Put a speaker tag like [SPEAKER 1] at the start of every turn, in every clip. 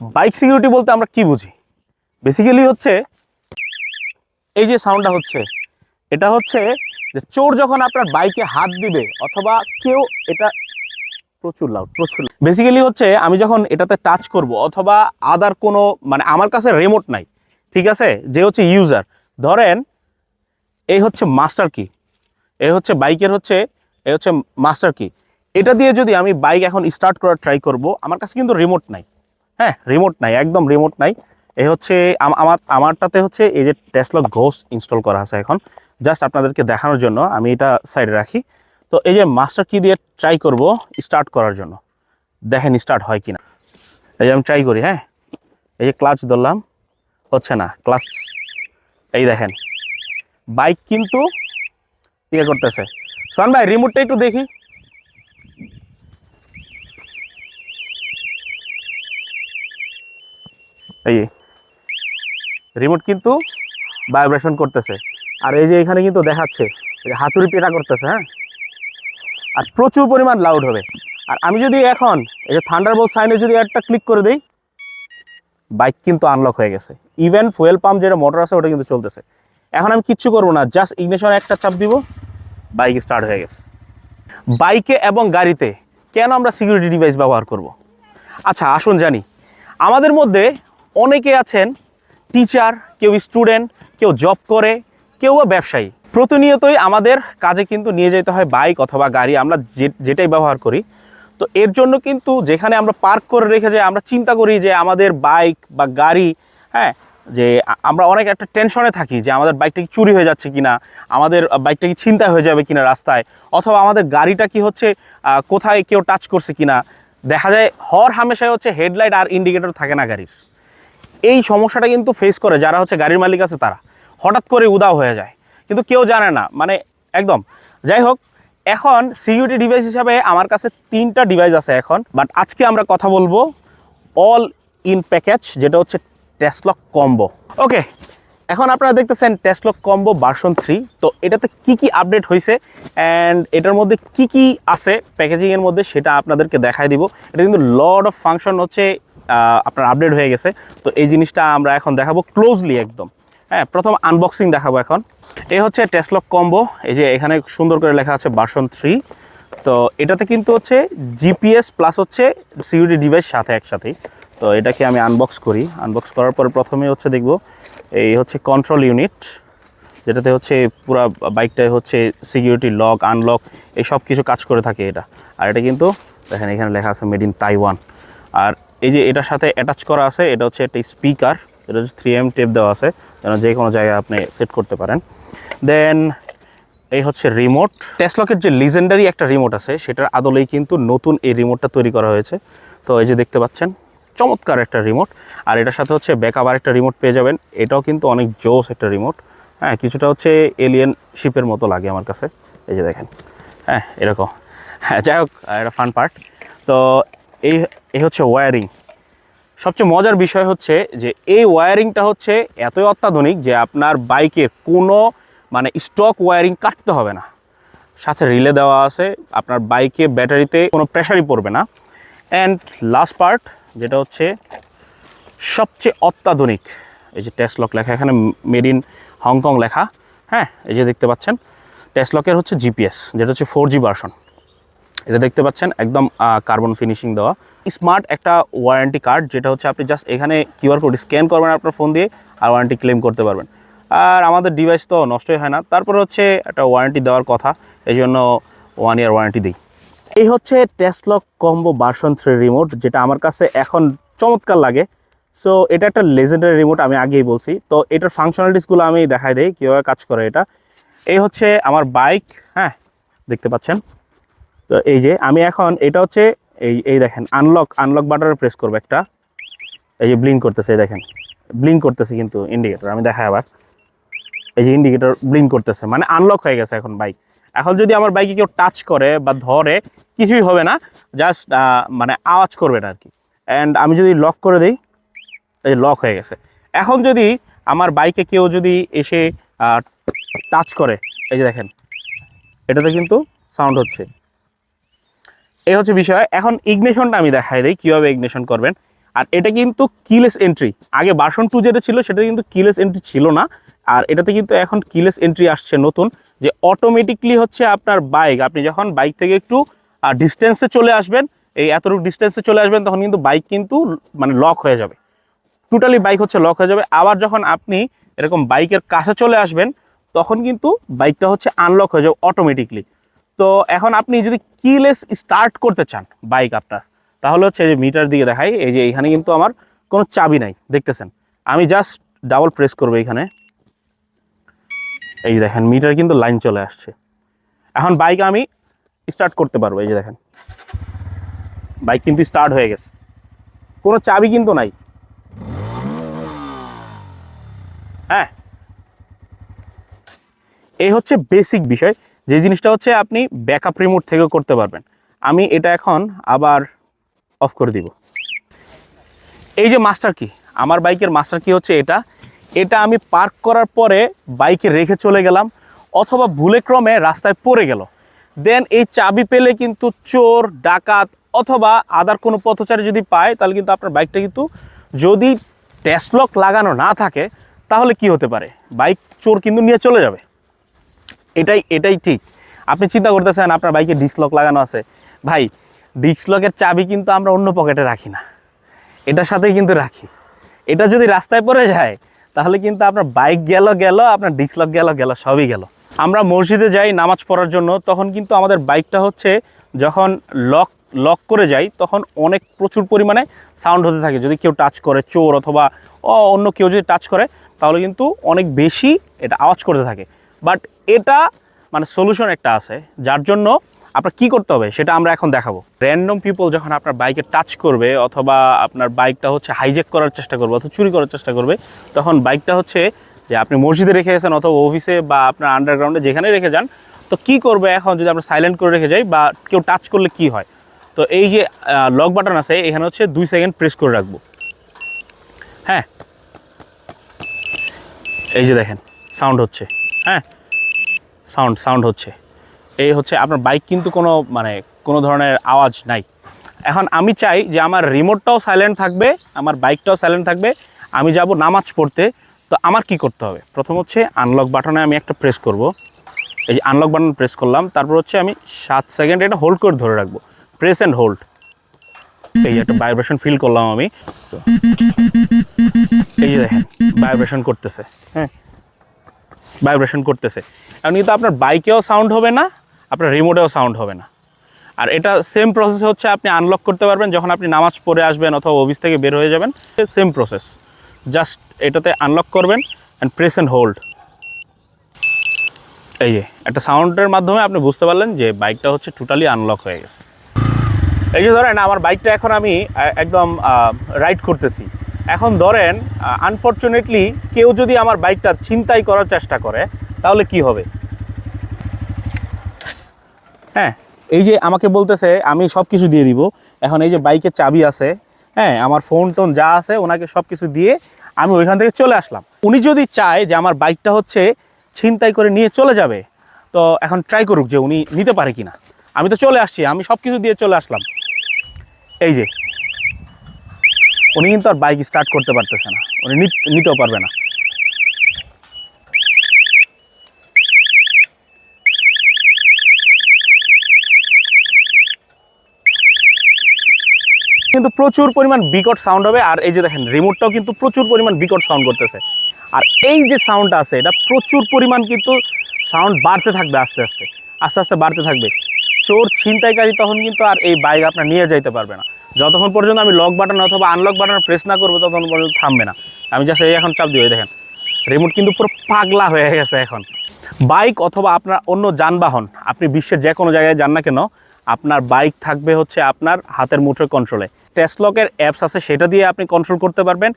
[SPEAKER 1] Bike security বলতে আমরা কি বুঝি? বেসিক্যালি হচ্ছে, এই যে সাউন্ডটা হচ্ছে, এটা হচ্ছে যে চোর যখন আপনার বাইকে হাত দিবে অথবা কেউ এটা প্রচুর লাউড প্রচুর বেসিক্যালি হচ্ছে, আমি যখন এটাতে টাচ করব অথবা আদার কোনো মানে আমার কাছে রিমোট নাই, ঠিক আছে? যে হচ্ছে ইউজার ধরেন, এই হচ্ছে মাস্টার কি এই হচ্ছে বাইকের হচ্ছে, এই হচ্ছে মাস্টার কি এটা দিয়ে যদি আমি বাইক এখন স্টার্ট করার ট্রাই করব, আমার কাছে কিন্তু রিমোট নাই। হ্যাঁ রিমোট নাই, একদম রিমোট নাই। এই হচ্ছে আম- আমার, আমারটাতে হচ্ছে এই যে টেসলা ঘোস্ট ইনস্টল করা আছে এখন। জাস্ট আপনাদেরকে দেখানোর জন্য আমি এটা সাইডে রাখি। তো এই যে মাস্টার কি দিয়ে ট্রাই করব স্টার্ট করার জন্য। দেখেন স্টার্ট হয় কি না এই যে আমি ট্রাই করি হ্যাঁ। এই যে ক্লাচ ধরলাম, হচ্ছে না ক্লাচ এই দেখেন। বাইক কিন্তু ইয়ে করতেছে। সোহান ভাই রিমোটটা একটু দেখি। এই রিমোট কিন্তু ভাইব্রেশন করতেছে। আর এই যে এখানে কিন্তু দেখাচ্ছে হাতুড়ি পেটা করতেছে হ্যাঁ? আর প্রচুর পরিমাণ লাউড হবে। আর আমি যদি এখন, এই যে থান্ডারবোল্ট সাইনে যদি একটা ক্লিক করে দিই বাইক কিন্তু আনলক হয়ে গেছে। ইভেন ফুয়েল পাম্প যেটা মোটর আছে, ওটা কিন্তু চলতেছে। এখন আমি কিচ্ছু করব না জাস্ট ইগনিশন একটা চাপ দিব বাইক স্টার্ট হয়ে গেছে। বাইকে এবং গাড়িতে কেন আমরা সিকিউরিটি ডিভাইস ব্যবহার করব। আচ্ছা আসুন জানি। আমাদের মধ্যে অনেকে আছেন টিচার কেউ স্টুডেন্ট কেউ জব করে, কেউ বা ব্যবসায়ী। প্রতিনিয়তই আমাদের কাজে কিন্তু নিয়ে যেতে হয় বাইক অথবা গাড়ি, আমরা যেটাই ব্যবহার করি। তো এর জন্য কিন্তু যেখানে আমরা পার্ক করে রেখে যে আমরা চিন্তা করি যে আমাদের বাইক বা গাড়ি হ্যাঁ যে আমরা অনেক একটা টেনশনে থাকি যে আমাদের বাইকটা কি চুরি হয়ে যাচ্ছে কিনা, আমাদের বাইকটা কি ছিনতাই হয়ে যাবে কিনা রাস্তায়, অথবা আমাদের গাড়িটা কি হচ্ছে কোথায় কেউ টাচ করছে কিনা। দেখা যায় হর হামেশায় হচ্ছে হেডলাইট আর ইন্ডিকেটর থাকে না গাড়ির। এই সমস্যাটা কিন্তু ফেস করে যারা হচ্ছে গাড়ির মালিক আছে তারা। হঠাৎ করে উদাও হয়ে যায়। কিন্তু কেউ জানে না মানে একদম। যাই হোক, এখন সিকিউরিটি ডিভাইস হিসাবে আমার কাছে তিনটা ডিভাইস আছে এখন বাট আজকে আমরা কথা বলব অল ইন প্যাকেজ যেটা হচ্ছে টেসলক কম্বো ওকে এখন আপনারা দেখতেছেন টেসলক কম্বো ভার্সন থ্রি তো এটাতে কি কি আপডেট হয়েছে অ্যান্ড এটার মধ্যে কি কি আছে প্যাকেজিংয়ের মধ্যে সেটা আপনাদেরকে দেখাই দিব। এটা কিন্তু লড অফ ফাংশন হচ্ছে আপনার আপডেট হয়ে গেছে। তো এই জিনিসটা আমরা এখন দেখাবো ক্লোজলি একদম। হ্যাঁ প্রথম আনবক্সিং দেখাবো এখন। এই হচ্ছে টেসলক কম্বো এই যে এখানে সুন্দর করে লেখা আছে বাসন থ্রি তো এটাতে কিন্তু হচ্ছে জিপিএস প্লাস হচ্ছে সিকিউরিটি ডিভাইস সাথে একসাথেই। তো এটাকে আমি আনবক্স করি। আনবক্স করার পর প্রথমে হচ্ছে দেখব এই হচ্ছে কন্ট্রোল ইউনিট যেটাতে হচ্ছে পুরো বাইকটায় হচ্ছে সিকিউরিটি লক আনলক এই সব কিছু কাজ করে থাকে এটা। আর এটা কিন্তু দেখেন এখানে লেখা আছে মেড ইন তাইওয়ান আর এই যে এটার সাথে অ্যাটাচ করা আছে, এটা হচ্ছে একটা স্পিকার এটা হচ্ছে থ্রি এম টেপ দেওয়া আছে, যেন যে কোনো জায়গায় আপনি সেট করতে পারেন। দেন এই হচ্ছে রিমোট টেসলকের যে লিজেন্ডারি একটা রিমোট আছে, সেটার আদলেই কিন্তু নতুন এই রিমোটটা তৈরি করা হয়েছে। তো এই যে দেখতে পাচ্ছেন, চমৎকার একটা রিমোট আর এটার সাথে হচ্ছে ব্যাকআপ আর একটা রিমোট পেয়ে যাবেন। এটাও কিন্তু অনেক জোস একটা রিমোট হ্যাঁ কিছুটা হচ্ছে এলিয়েন শিপের মতো লাগে আমার কাছে। এই যে দেখেন। হ্যাঁ এরকম। হ্যাঁ যাই হোক এটা ফান পার্ট তো এই এই হচ্ছে ওয়্যারিং সবচেয়ে মজার বিষয় হচ্ছে যে এই ওয়্যারিংটা হচ্ছে এতই অত্যাধুনিক যে আপনার বাইকে কোনো মানে স্টক ওয়্যারিং কাটতে হবে না। সাথে রিলে দেওয়া আছে, আপনার বাইকে ব্যাটারিতে কোনো প্রেশারই পড়বে না। অ্যান্ড লাস্ট পার্ট যেটা হচ্ছে সবচেয়ে অত্যাধুনিক, এই যে টেসলক লেখা, এখানে মেড ইন হংকং লেখা হ্যাঁ এই যে দেখতে পাচ্ছেন টেসলকের হচ্ছে জিপিএস যেটা হচ্ছে ফোর জি ভার্সন এটা দেখতে পাচ্ছেন, একদম কার্বন ফিনিশিং দেওয়া। স্মার্ট একটা ওয়ারেন্টি কার্ড যেটা হচ্ছে আপনি জাস্ট এখানে কিউআর কোড স্ক্যান করবেন আপনার ফোন দিয়ে আর ওয়ারেন্টি ক্লেম করতে পারবেন। আর আমাদের ডিভাইস তো নষ্টই হয় না। তারপরে হচ্ছে একটা ওয়ারেন্টি দেওয়ার কথা এই জন্য ওয়ান ইয়ার ওয়ারেন্টি দিই। এই হচ্ছে Teslock combo version three remote যেটা আমার কাছে এখন চমৎকার লাগে। সো এটা একটা লেজেন্ডারি রিমোট আমি আগেই বলছি। তো, এটার ফাংশনালিটিসগুলো আমি দেখাই দিই, কীভাবে কাজ করে এটা। এই হচ্ছে আমার বাইক হ্যাঁ দেখতে পাচ্ছেন? তো, এই যে, আমি এখন, এটা হচ্ছে এই এই দেখেন আনলক আনলক বাটনে প্রেস করব একটা। এই যে ব্লিঙ্ক করতেছে, এই দেখেন ব্লিঙ্ক করতেছে কিন্তু ইন্ডিকেটর আমি দেখাই আবার। এই যে ইন্ডিকেটর ব্লিঙ্ক করতেছে মানে আনলক হয়ে গেছে এখন বাইক এখন যদি আমার বাইকে কেউ টাচ করে বা ধরে, কিছুই হবে না জাস্ট মানে আওয়াজ করবে না আর কি অ্যান্ড আমি যদি লক করে দিই, এই যে লক হয়ে গেছে। এখন যদি আমার বাইকে কেউ যদি এসে টাচ করে, এই যে দেখেন, এটাতে কিন্তু সাউন্ড হচ্ছে। এই হচ্ছে বিষয়। এখন ইগনেশনটা আমি দেখাই দিই, কীভাবে ইগনেশন করবেন। আর এটা কিন্তু কিলেস এন্ট্রি আগে বাসন টু যেটা ছিল সেটা কিন্তু কিলেস এন্ট্রি ছিল না। আর এটাতে কিন্তু এখন কিলেস এন্ট্রি আসছে নতুন, যে অটোমেটিকলি হচ্ছে আপনার বাইক আপনি যখন বাইক থেকে একটু ডিস্টেন্সে চলে আসবেন, এই এতটুকু ডিস্টেন্সে চলে আসবেন, তখন কিন্তু বাইক কিন্তু মানে লক হয়ে যাবে। টোটালি বাইক হচ্ছে লক হয়ে যাবে। আবার যখন আপনি এরকম বাইকের কাছে চলে আসবেন, তখন কিন্তু বাইকটা হচ্ছে আনলক হয়ে যাবে অটোমেটিকলি তো এখন আপনি যদি কিলেস স্টার্ট করতে চান বাইক আপনার, তাহলে হচ্ছে যে মিটার দিকে দেখাই, এই যে এখানে কিন্তু আমার কোনো চাবি নাই, দেখতেছেন? আমি জাস্ট ডাবল প্রেস করব এখানে। এই যে দেখেন মিটার কিন্তু লাইন চলে আসছে। এখন বাইক আমি স্টার্ট করতে পারব, এই যে দেখেন। বাইক কিন্তু স্টার্ট হয়ে গেছে। কোনো চাবি কিন্তু নাই। হ্যাঁ? এই হচ্ছে বেসিক বিষয়। যে জিনিসটা হচ্ছে আপনি ব্যাকআপ রিমোট থেকেও করতে পারবেন। আমি এটা এখন আবার অফ করে দিব। এই যে মাস্টার কি আমার বাইকের মাস্টার কি হচ্ছে এটা। এটা আমি পার্ক করার পরে বাইকে রেখে চলে গেলাম, অথবা ভুলে ক্রমে রাস্তায় পড়ে গেল। দেন এই চাবি পেলে কিন্তু চোর, ডাকাত, অথবা আদার কোনো পথচারী যদি পায়, তাহলে কিন্তু আপনার বাইকটা কিন্তু যদি টেস্টলক লাগানো না থাকে, তাহলে কি হতে পারে? বাইক চোর কিন্তু নিয়ে চলে যাবে। এটাই এটাই ঠিক। আপনি চিন্তা করতেছেন, আপনার বাইকে ডিসলক লাগানো আছে। ভাই ডিসলকের চাবি কিন্তু আমরা অন্য পকেটে রাখি না। এটার সাথেই কিন্তু রাখি। এটা যদি রাস্তায় পড়ে যায়, তাহলে কিন্তু আপনার বাইক গেল গেল, আপনার ডিসলক গেল গেল, সবই গেল। আমরা মসজিদে যাই নামাজ পড়ার জন্য, তখন কিন্তু আমাদের বাইকটা হচ্ছে, যখন লক লক করে যাই, তখন অনেক প্রচুর পরিমাণে সাউন্ড হতে থাকে। যদি কেউ টাচ করে, চোর অথবা অন্য কেউ যদি টাচ করে, তাহলে কিন্তু অনেক বেশি এটা আওয়াজ করতে থাকে। বাট এটা মানে সলিউশন একটা আছে, যার জন্য আপনার কি করতে হবে সেটা আমরা এখন দেখাবো। র্যান্ডম পিপল যখন আপনার বাইকে টাচ করবে অথবা আপনার বাইকটা হচ্ছে হাইজেক করার চেষ্টা করবে অথবা চুরি করার চেষ্টা করবে, তখন বাইকটা হচ্ছে যে আপনি মসজিদে রেখে গেছেন অথবা অফিসে বা আপনার আন্ডারগ্রাউন্ডে যেখানে রেখে যান, তো কি করবে এখন যদি আমরা সাইলেন্ট করে রেখে যাই বা কেউ টাচ করলে কি হয়? তো এই যে লক বাটন আছে, এখানে হচ্ছে দুই সেকেন্ড প্রেস করে রাখব। হ্যাঁ? এই যে দেখেন সাউন্ড হচ্ছে। হ্যাঁ? সাউন্ড সাউন্ড হচ্ছে। এই হচ্ছে আপনার বাইক কিন্তু কোনো মানে কোনো ধরনের আওয়াজ নাই। এখন আমি চাই যে আমার রিমোটটাও সাইলেন্ট থাকবে, আমার বাইকটাও সাইলেন্ট থাকবে। আমি যাব নামাজ পড়তে, তো আমার কি করতে হবে? প্রথম হচ্ছে আনলক বাটনে আমি একটা প্রেস করব। এই যে আনলক বাটন প্রেস করলাম, তারপর হচ্ছে আমি সাত সেকেন্ড এটা হোল্ড করে ধরে রাখব। প্রেস অ্যান্ড হোল্ড এই যে একটা ভাইব্রেশন ফিল করলাম আমি। তো এই যে দেখেন ভাইব্রেশন করতেছে হ্যাঁ? ভাইব্রেশন করতেছে। এখন কিন্তু আপনার বাইকেও সাউন্ড হবে না, আপনার রিমোটেও সাউন্ড হবে না। আর এটা সেম প্রসেস হচ্ছে আপনি আনলক করতে পারবেন, যখন আপনি নামাজ পড়ে আসবেন অথবা অফিস থেকে বের হয়ে যাবেন সেম প্রসেস জাস্ট এটাতে আনলক করবেন অ্যান্ড প্রেস অ্যান্ড হোল্ড এই যে, একটা সাউন্ডের মাধ্যমে আপনি বুঝতে পারলেন যে বাইকটা হচ্ছে টোটালি আনলক হয়ে গেছে। এই যে ধরেন, আমার বাইকটা এখন আমি একদম রাইড করতেছি। এখন ধরেন আনফর্চুনেটলি কেউ যদি আমার বাইকটা ছিনতাই করার চেষ্টা করে, তাহলে কি হবে? হ্যাঁ এই যে আমাকে বলতেছে, আমি সব কিছু দিয়ে দিব। এখন এই যে বাইকের চাবি আছে হ্যাঁ আমার ফোন টোন যা আছে, ওনাকে সব কিছু দিয়ে আমি ওইখান থেকে চলে আসলাম। উনি যদি চায় যে আমার বাইকটা হচ্ছে ছিনতাই করে নিয়ে চলে যাবে, তো এখন ট্রাই করুক যে উনি নিতে পারে কিনা। আমি তো চলে আসছি, আমি সব কিছু দিয়ে চলে আসলাম। এই যে উনি কিন্তু আর বাইক স্টার্ট করতে পারতেছে না। উনি নিতেও পারবে না। কিন্তু প্রচুর পরিমাণ বিকট সাউন্ড হবে, আর এই যে দেখেন রিমোটটাও কিন্তু প্রচুর পরিমাণ বিকট সাউন্ড করতেছে। আর এই যে সাউন্ডটা আছে, এটা প্রচুর পরিমাণ কিন্তু সাউন্ড বাড়তে থাকবে আস্তে আস্তে। আস্তে আস্তে বাড়তে থাকবে। চোর ছিনতাইকারী তখন কিন্তু আর এই বাইক আপনার নিয়ে যাইতে পারবে না। যতক্ষণ পর্যন্ত আমি লক বাটন অথবা আনলক বাটন প্রেস না করব, ততক্ষণ পর্যন্ত থামবে না। আমি জাস্ট এই এখন চাপ দিই এই দেখেন। রিমোট কিন্তু পুরো পাগলা হয়ে গেছে এখন। বাইক অথবা আপনার অন্য যানবাহন, আপনি বিশ্বের যে কোনো জায়গায় যান না কেন, আপনার বাইক থাকবে হচ্ছে আপনার হাতের মুঠোর কন্ট্রোলে টেস্টলকের অ্যাপস আছে, সেটা দিয়ে আপনি কন্ট্রোল করতে পারবেন।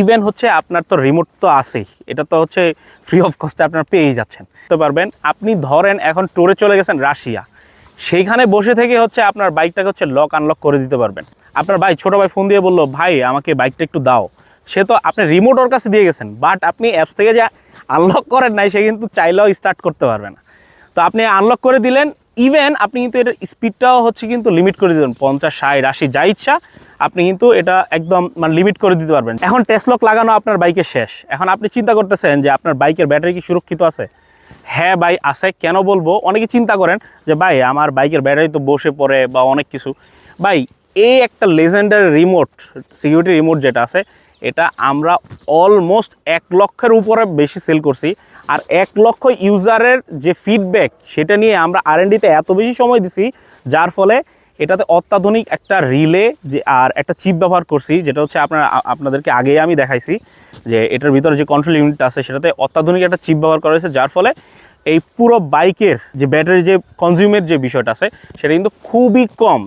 [SPEAKER 1] ইভেন হচ্ছে আপনার তো রিমোট তো আছেই। এটা তো হচ্ছে ফ্রি অফ কস্টে আপনার পেয়েই যাচ্ছেন। করতে পারবেন। আপনি ধরেন এখন ট্যুরে চলে গেছেন রাশিয়া। সেইখানে বসে থেকে হচ্ছে আপনার বাইকটাকে হচ্ছে লক আনলক করে দিতে পারবেন। আপনার ভাই, ছোটো ভাই ফোন দিয়ে বলল, ভাই, আমাকে বাইকটা একটু দাও। সে তো আপনি রিমোট ওর কাছে দিয়ে গেছেন বাট আপনি অ্যাপস থেকে যা আনলক করেন নাই, সে কিন্তু চাইলেও স্টার্ট করতে পারবে না। তো আপনি আনলক করে দিলেন ইভেন আপনি কিন্তু এটার স্পিডটাও হচ্ছে কিন্তু লিমিট করে দিবেন পঞ্চাশ, ষাট, আশি, যা ইচ্ছা, আপনি কিন্তু এটা একদম মানে লিমিট করে দিতে পারবেন। এখন টেসলক লাগানো আপনার বাইকের শেষ। এখন আপনি চিন্তা করতেছেন যে আপনার বাইকের ব্যাটারি কি সুরক্ষিত আছে? হ্যাঁ ভাই, আছে, কেন বলব? অনেকে চিন্তা করেন যে, ভাই, আমার বাইকের ব্যাটারি তো বসে পড়ে বা অনেক কিছু। ভাই, এই একটা লেজেন্ডারি রিমোট সিকিউরিটি রিমোট যেটা আছে, এটা আমরা অলমোস্ট এক লক্ষের উপরে বেশি সেল করছি। আর এক লক্ষ ইউজারের যে ফিডব্যাক সেটা নিয়ে আমরা আর এত বেশি সময় দিছি, যার ফলে এটাতে অত্যাধুনিক একটা রিলে যে আর একটা চিপ ব্যবহার করছি, যেটা হচ্ছে আপনার আপনাদেরকে আগেই আমি দেখাইছি যে এটার ভিতরে যে কন্ট্রোল ইউনিট আছে, সেটাতে অত্যাধুনিক একটা চিপ ব্যবহার করা হয়েছে, যার ফলে এই পুরো বাইকের যে ব্যাটারি যে কনজিউমের যে বিষয়টা আছে, সেটা কিন্তু খুবই কম।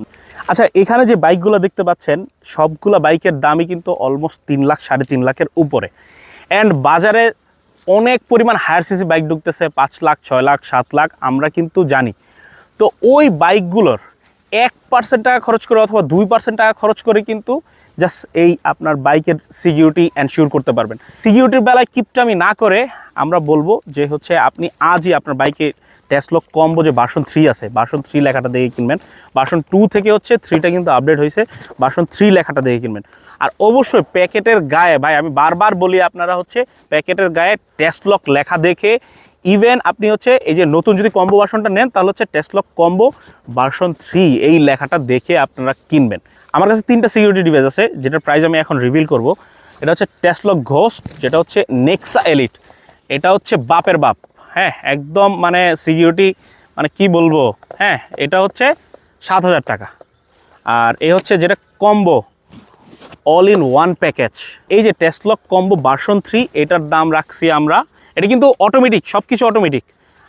[SPEAKER 1] আচ্ছা এখানে যে বাইকগুলো দেখতে পাচ্ছেন, সবগুলো বাইকের দামই কিন্তু অলমোস্ট তিন লাখ, সাড়ে তিন লাখের উপরে। অ্যান্ড বাজারে অনেক পরিমাণ হায়ার সিসি বাইক ঢুকতেছে, পাঁচ লাখ, ছয় লাখ, সাত লাখ, আমরা কিন্তু জানি। তো ওই বাইকগুলোর এক পার্সেন্ট টাকা খরচ করে অথবা দুই পার্সেন্ট টাকা খরচ করে কিন্তু জাস্ট এই আপনার বাইকের সিকিউরিটি এনশিওর করতে পারবেন। সিকিউরিটির বেলায় কিপটামি না করে আমরা বলব যে হচ্ছে আপনি আজই আপনার বাইকে টেসলক কম্বো যে বাসন থ্রি আছে বাসন থ্রি লেখাটা দেখে কিনবেন। বাসন টু থেকে হচ্ছে থ্রিটা কিন্তু আপডেট হয়েছে বাসন থ্রি লেখাটা দেখে কিনবেন। আর অবশ্যই প্যাকেটের গায়ে, ভাই আমি বারবার বলি আপনারা হচ্ছে প্যাকেটের গায়ে টেস্টলক লেখা দেখে ইভেন আপনি হচ্ছে এই যে নতুন যদি কম্বো বাসনটা নেন, তাহলে হচ্ছে টেস্টলক কম্বো ভার্সন থ্রি এই লেখাটা দেখে আপনারা কিনবেন। আমার কাছে তিনটা সিকিউরিটি ডিভাইস আছে, যেটার প্রাইস আমি এখন রিভিল করব। এটা হচ্ছে টেস্টলক ঘোস্ট যেটা হচ্ছে নেক্সা এলিট এটা হচ্ছে বাপের বাপ। হ্যাঁ একদম মানে সিকিউরিটি মানে কি বলব? হ্যাঁ এটা হচ্ছে সাত হাজার টাকা। আর এ হচ্ছে যেটা combo all in one package এই যে টেসলক কম্বো বাসন থ্রি এটার দাম রাখছি আমরা এটা কিন্তু অটোমেটিক সব কিছু অটোমেটিক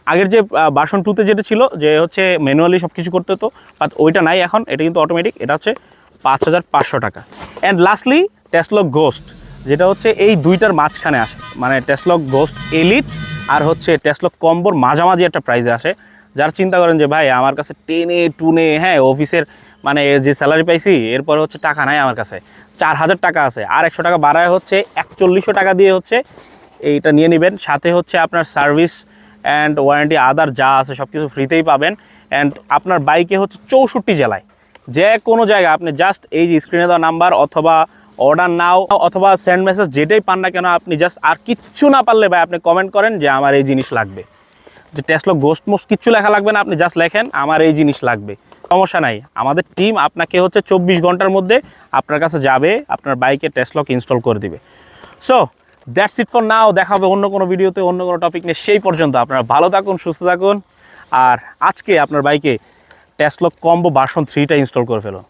[SPEAKER 1] আগের যে বাসন টুতে যেটা ছিল, যে হচ্ছে ম্যানুয়ালি সব কিছু করতে হতো বাট ওইটা নাই এখন, এটা কিন্তু অটোমেটিক এটা হচ্ছে পাঁচ হাজার পাঁচশো টাকা। অ্যান্ড লাস্টলি টেসলক গোস্ট যেটা হচ্ছে এই দুইটার মাঝখানে আসে। মানে টেসলক গোস্ট এলিট আর হচ্ছে টেসলক কম্বোর মাঝামাঝি একটা প্রাইজে আসে। যারা চিন্তা করেন যে, ভাই, আমার কাছে টেনে টুনে হ্যাঁ অফিসের মানে যে স্যালারি পাইছি, এরপরে হচ্ছে টাকা নাই আমার কাছে। চার হাজার টাকা আছে, আর একশো টাকা বাড়ায় হচ্ছে একচল্লিশশো টাকা দিয়ে হচ্ছে এইটা নিয়ে নেবেন। সাথে হচ্ছে আপনার সার্ভিস অ্যান্ড ওয়ারেন্টি আদার যা আছে সব কিছু ফ্রিতেই পাবেন। অ্যান্ড আপনার বাইকে হচ্ছে চৌষট্টি জেলায়। যে কোনো জায়গায় আপনি জাস্ট এই যে স্ক্রিনে দেওয়া নাম্বার অথবা অর্ডার নাও অথবা সেন্ড মেসেজ যেটাই পান না কেন, আপনি জাস্ট আর কিচ্ছু না পারলে ভাই আপনি কমেন্ট করেন যে আমার এই জিনিস লাগবে। যে টেসলো গোস্ট মোস্ট কিচ্ছু লেখা লাগবে না, আপনি জাস্ট লেখেন, আমার এই জিনিস লাগবে। সমস্যা নাই। আমাদের টিম আপনাকে হচ্ছে চব্বিশ ঘণ্টার মধ্যে আপনার কাছে যাবে, আপনার বাইকে টেসলক ইনস্টল করে দিবে। So that's it for now দেখা হবে অন্য কোনো ভিডিওতে অন্য কোনো টপিক নিয়ে। সেই পর্যন্ত আপনারা ভালো থাকুন, সুস্থ থাকুন। আর আজকে আপনার বাইকে টেসলক কম্বো ভার্সন থ্রিটা ইনস্টল করে ফেলুন।